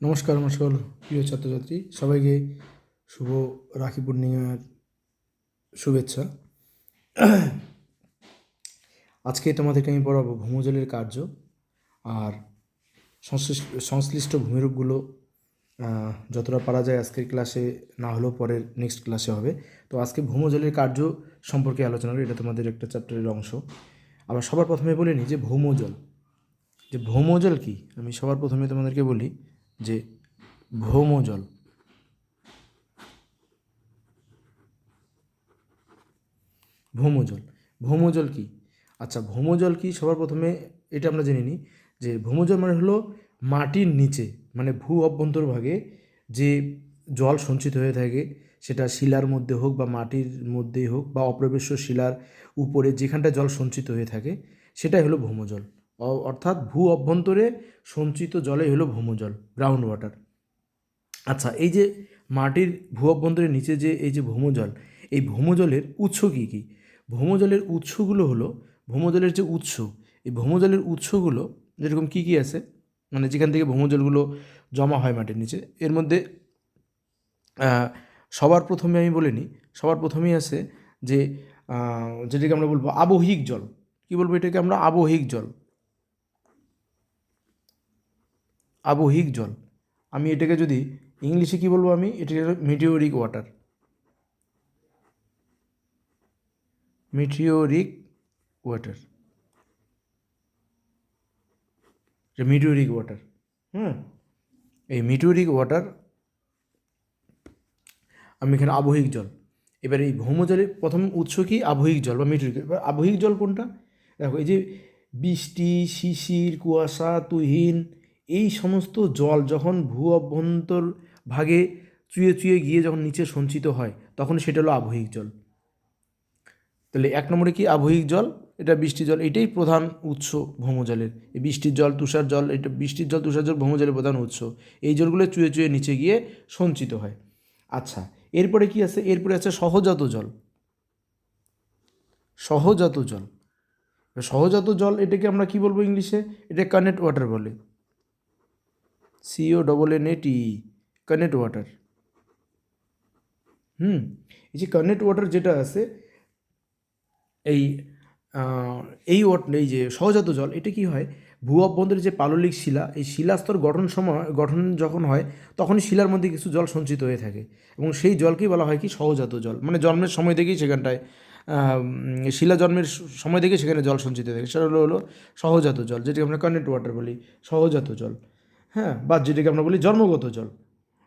নমস্কার আমার সকল প্রিয় ছাত্রছাত্রী। সবাইকে শুভ রাখি পূর্ণিমার শুভেচ্ছা। আজকে তোমাদেরকে আমি পড়াবো ভৌমজলের কার্য আর সংশ্লিষ্ট ভূমিরূপগুলো যতটা পারা যায় আজকের ক্লাসে, না হলেও পরের নেক্সট ক্লাসে হবে। তো আজকে ভৌমজলের কার্য সম্পর্কে আলোচনা হবে এটা তোমাদের একটা চ্যাপ্টারের অংশ। আবার সবার প্রথমে বলে নিই যে ভৌমজল। যে ভৌমজল কি? আমি সবার প্রথমে তোমাদেরকে বলি যে ভৌমজল। ভৌমজল। ভৌমজল কি? আচ্ছা ভৌমজল কি? সবার প্রথমে এটা আমরা জেনে নিই যে ভৌমজল মানে হলো মাটির নিচে মানে ভূ অভ্যন্তরভাগে যে জল সঞ্চিত হয়ে থাকে, সেটা শিলার মধ্যে হোক বা মাটির মধ্যেই হোক বা অপ্রবেশ্য শিলার উপরে যেখানটা জল সঞ্চিত হয়ে থাকে, সেটাই হলো ভৌমজল। অর্থাৎ ভূ অভ্যন্তরে সঞ্চিত জলেই হলো ভৌমজল গ্রাউন্ড ওয়াটার আচ্ছা এই যে মাটির ভূ অভ্যন্তরের নিচে যে, এই যে ভৌমজল, এই ভৌমজলের উৎস কী কী? ভৌমজলের উৎসগুলো হলো, ভৌমজলের যে উৎস, এই ভৌমজলের উৎসগুলো যেরকম কী কী আছে মানে যেখান থেকে ভৌমজলগুলো জমা হয় মাটির নিচে, এর মধ্যে সবার প্রথমে আমি বলে নিই সবার প্রথমেই আছে যে যেটাকে আমরা বলব আবহিক জল। কী বলব এটাকে আমরা? আবহিক জল। আবহিক জল আমি এটাকে যদি ইংলিশে কি বলব আমি? এটাকে meteoric water meteoric water meteoric water hmm? এই মিটিওরিক ওয়াটার আমি এখানে আবহিক জল এবার এই ভৌমজলের প্রথম উৎস কি? আবহিক জল বা মিটিওরিক এবার আবহিক জল কোনটা? দেখো, এই যে বৃষ্টি, শিশির, কুয়াশা, তুহিন এই সমস্ত জল যখন ভূ অভ্যন্তর ভাগে চুয়ে চুয়ে গিয়ে যখন নিচে সঞ্চিত হয়, তখন সেটা হলো আবহিক জল। তাহলে এক নম্বরে কি? আবহিক জল, এটা বৃষ্টির জল, এটাই প্রধান উৎস ভৌমজলের। এই বৃষ্টির জল, তুষার জল, এটা বৃষ্টির জল, তুষার জল ভৌমজলের প্রধান উৎস। এই জলগুলো চুয়ে চুয়ে নিচে গিয়ে সঞ্চিত হয়। আচ্ছা এরপরে কি আছে? এরপরে আছে সহজাত জল। সহজাত জল। সহজাত জল এটাকে আমরা কি বলব ইংলিশে? এটা কানেক্ট ওয়াটার বলে। C O double N A T connate water hmm, এই যে কানেক্ট ওয়াটার যেটা আছে, এই এই এই যে সহজাত জল, এটা কি হয়? ভূ অভ্যন্তরে যে পাললিক শিলা, এই শিলাস্তর গঠন সময়, গঠন যখন হয় তখন শিলার মধ্যে কিছু জল সঞ্চিত হয়ে থাকে এবং সেই জলকেই বলা হয় কি? সহজাত জল। মানে জন্মের সময় থেকেই সেখানটায় শিলা জন্মের সময় থেকেই সেখানে জল সঞ্চিত থাকে। সেটা হলো হলো সহজাত জল, যেটাকে আমরা কানেক্ট ওয়াটার বলি, সহজাত জল। হ্যাঁ বা যেটাকে আমরা বলি জন্মগত জল।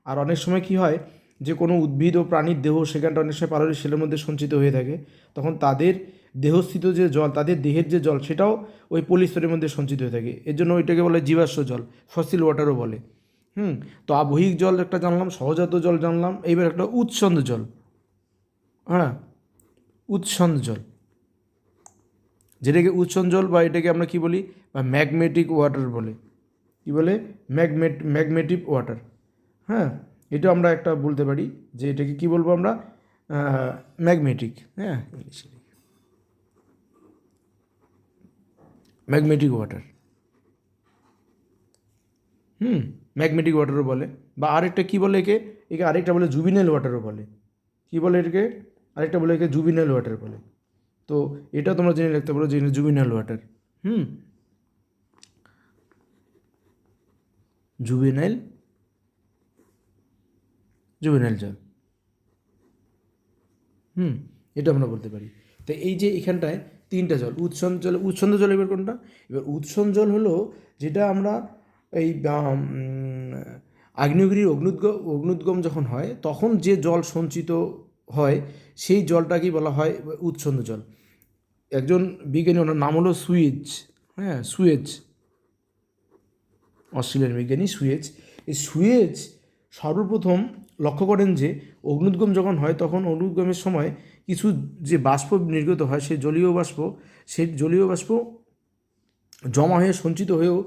আর অনেক সময় কি হয়, যে কোনো উদ্ভিদ ও প্রাণীর দেহ সেখানটা অনেক সময় পাললিক শিলার মধ্যে সঞ্চিত হয়ে থাকে, তখন তাদের দেহস্থিত যে জল, তাদের দেহের যে জল, সেটাও ওই পলিস্তরের মধ্যে সঞ্চিত হয়ে থাকে। এর জন্য ওইটাকে বলে জীবাশ্ম জল ফসিল ওয়াটারও বলে। হুম, তো আবহিক জল একটা জানলাম, সহজাত জল জানলাম, এইবার একটা উৎসন্দ জল। হ্যাঁ উৎসন্দ জল। যেটাকে উৎসন জল বা এটাকে আমরা কি বলি, বা ম্যাগমেটিক ওয়াটার বলে। কি বলে? ম্যাগমেট ম্যাগমেটিক ওয়াটার। হ্যাঁ? এটা আমরা একটা বলতে পারি যে এটাকে কি বলব আমরা? ম্যাগমেটিক। হ্যাঁ? ম্যাগমেটিক ওয়াটার। হুম? ম্যাগমেটিক ওয়াটারও বলে। বা আরেকটা কী বলে একে? একে আরেকটা বলে জুবিনাল ওয়াটারও বলে। কী বলে এটাকে? আরেকটা বলে একে জুবিনাল ওয়াটার বলে। তো এটা তোমরা জেনে রাখতে পারো যে জুবিনাল ওয়াটার। হুম? জুবিনাইল? জুবিনাইল জল হুম, এটা আমরা বলতে পারি। তো এই যে এখানটায় তিনটা জল, উৎসন জল উৎসন্দ জল এবার কোনটা? এবার উৎসন জল হলো যেটা আমরা এই আগ্নেয়গিরির অগ্নুদ্গম অগ্নুদ্গম যখন হয়, তখন যে জল সঞ্চিত হয়, সেই জলটাকেই বলা হয় উৎসন্দ জল। একজন বিজ্ঞানী, ওনার নাম হলো সুইজ। হ্যাঁ সুয়েজ অস্ট্রেলিয়ান বিজ্ঞানী সুয়েজ। এই সুয়েজ সর্বপ্রথম লক্ষ্য করেন যে, অগ্নুদ্গম যখন হয়, তখন অগ্নুদ্গমের সময় কিছু যে বাষ্প নির্গত হয় সেই জলীয় বাষ্প সেই জলীয় বাষ্প জমা হয়ে সঞ্চিত হয়েও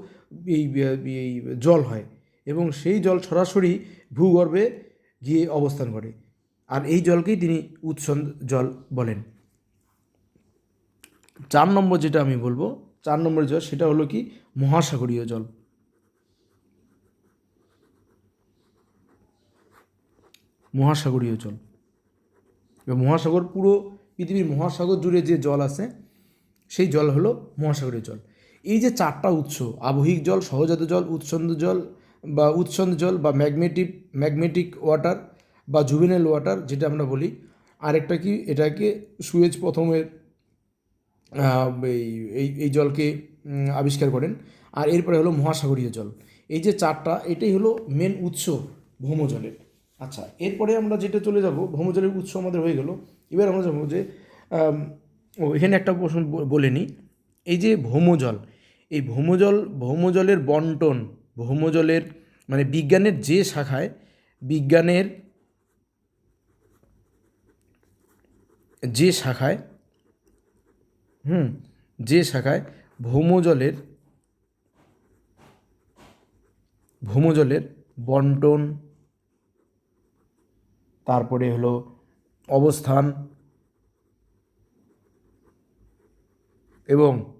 এই এই জল হয় এবং সেই জল সরাসরি ভূগর্ভে গিয়ে অবস্থান করে। আর এই জলকেই তিনি উৎসন জল বলেন। চার নম্বর যেটা আমি বলব, চার নম্বর জল, সেটা হলো কি? মহাসাগরীয় জল। মহাসাগরীয় জল। এবার মহাসাগর পুরো পৃথিবীর মহাসাগর জুড়ে যে জল আছে, সেই জল হলো মহাসাগরীয় জল। এই যে চারটা উৎস, আবহিক জল, সহজাত জল, উৎসন্দ জল বা উৎসন্দ জল বা ম্যাগনেটিক ম্যাগনেটিক ওয়াটার বা জুবিনাল ওয়াটার যেটা আমরা বলি, আরেকটা কি, এটাকে সুয়েজ প্রথমের এই এই জলকে আবিষ্কার করেন। আর এরপরে হলো মহাসাগরীয় জল। এই যে চারটা, এটাই হলো মেন উৎস ভৌমজলের। আচ্ছা এরপরে আমরা যেটা চলে যাব, ভৌমজলের উৎস আমাদের হয়ে গেল। এবার আমরা যাব যে ও, এখানে একটা প্রশ্ন বলে নিই। এই যে ভৌমজল, এই ভৌমজল, ভৌমজলের বন্টন, ভৌমজলের মানে বিজ্ঞানের যে শাখায় বিজ্ঞানের যে শাখায়, হুম, যে শাখায় ভৌমজলের ভৌমজলের বন্টন তারপরে হলো অবস্থান এবং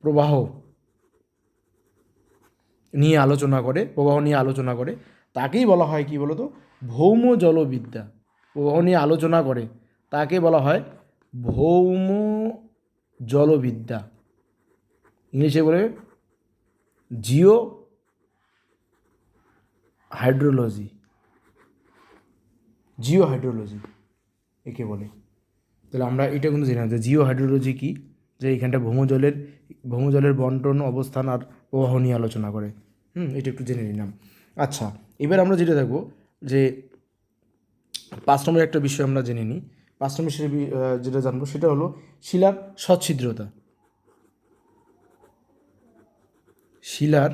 প্রবাহ নিয়ে আলোচনা করে, প্রবাহ নিয়ে আলোচনা করে। তাকেই বলা হয় কি বলতো? ভৌম জলবিদ্যা। প্রবাহ নিয়ে আলোচনা করে, তাকে বলা হয় ভৌম জলবিদ্যা। ইংলিশে বলে জিও হাইড্রোলজি। জিও হাইড্রোলজি একে বলে। তাহলে আমরা এটা কিন্তু জানি যে জিও হাইড্রোলজি কী, যে এখানটা ভৌমজলের ভৌমজলের বন্টন, অবস্থান আর প্রবাহ নিয়ে আলোচনা করে। হুম, এটা একটু জেনে নিলাম। আচ্ছা এবার আমরা যেটা দেখব যে পাঁচ নম্বর একটা বিষয় আমরা জেনে নিই। পাঁচ নম্বর যেটা জানব সেটা হলো শিলার সচ্ছিদ্রতা। শিলার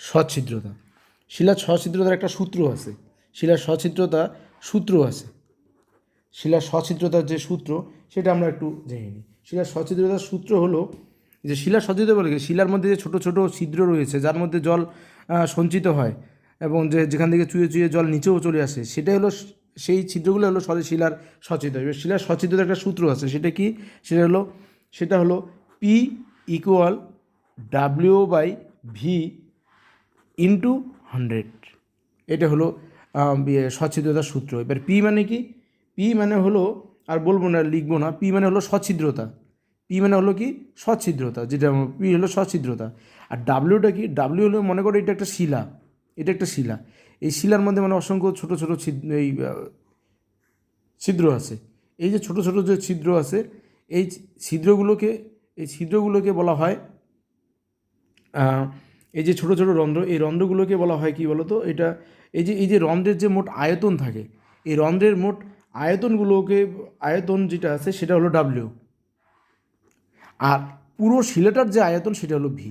সচ্ছিদ্রতা। শিলার সচ্ছিদ্রতার একটা সূত্র আছে। শিলার সচ্ছিদ্রতা সূত্র আছে। শিলার সচ্ছিদ্রতার যে সূত্র, সেটা আমরা একটু জেনে নিই। শিলার সচ্ছিদ্রতার সূত্র হলো যে শিলার সচ্ছিদ্রতা বলে? শিলার মধ্যে যে ছোটো ছোটো ছিদ্র রয়েছে, যার মধ্যে জল সঞ্চিত হয় এবং যে যেখান থেকে চুয়ে চুয়ে জল নিচেও চলে আসে, সেটাই হলো সেই ছিদ্রগুলো হলো সরে শিলার সচ্ছিদ্র এবার শিলার সচ্ছিদ্রতার একটা সূত্র আছে, সেটা কি? সেটা হলো সেটা হলো P equal W by V into hundred. এটা হলো ইয়ে, সচ্ছিদ্রতার সূত্র। এবার পি মানে কি? পি মানে হলো আর বলব না লিখব না পি মানে হলো সচ্ছিদ্রতা। পি মানে হলো কি? সচ্ছিদ্রতা যেটা পি হলো সচ্ছিদ্রতা। আর ডাব্লিউটা কি? ডাব্লিউ হলো মনে করো এটা একটা শিলা। এটা একটা শিলা। এই শিলার মধ্যে মানে অসংখ্য ছোটো ছোটো এই ছিদ্র আছে। এই যে ছোটো ছোটো যে ছিদ্র আছে এই ছিদ্রগুলোকে এই ছিদ্রগুলোকে বলা হয় এই যে ছোটো ছোটো রন্ধ্র, এই রন্ধ্রগুলোকে বলা হয় কি বলতো? এটা এই যে এই যে রন্ধ্রের যে মোট আয়তন থাকে, এই রন্ধ্রের মোট আয়তনগুলোকে, আয়তন যেটা আছে সেটা হলো ডাব্লিউ আর পুরো শিলাটার যে আয়তন সেটা হলো ভি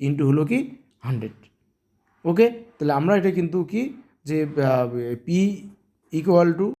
ইন্টু হলো কি হান্ড্রেড ওকে তাহলে আমরা এটা কিন্তু কি যে পি ইকুয়াল টু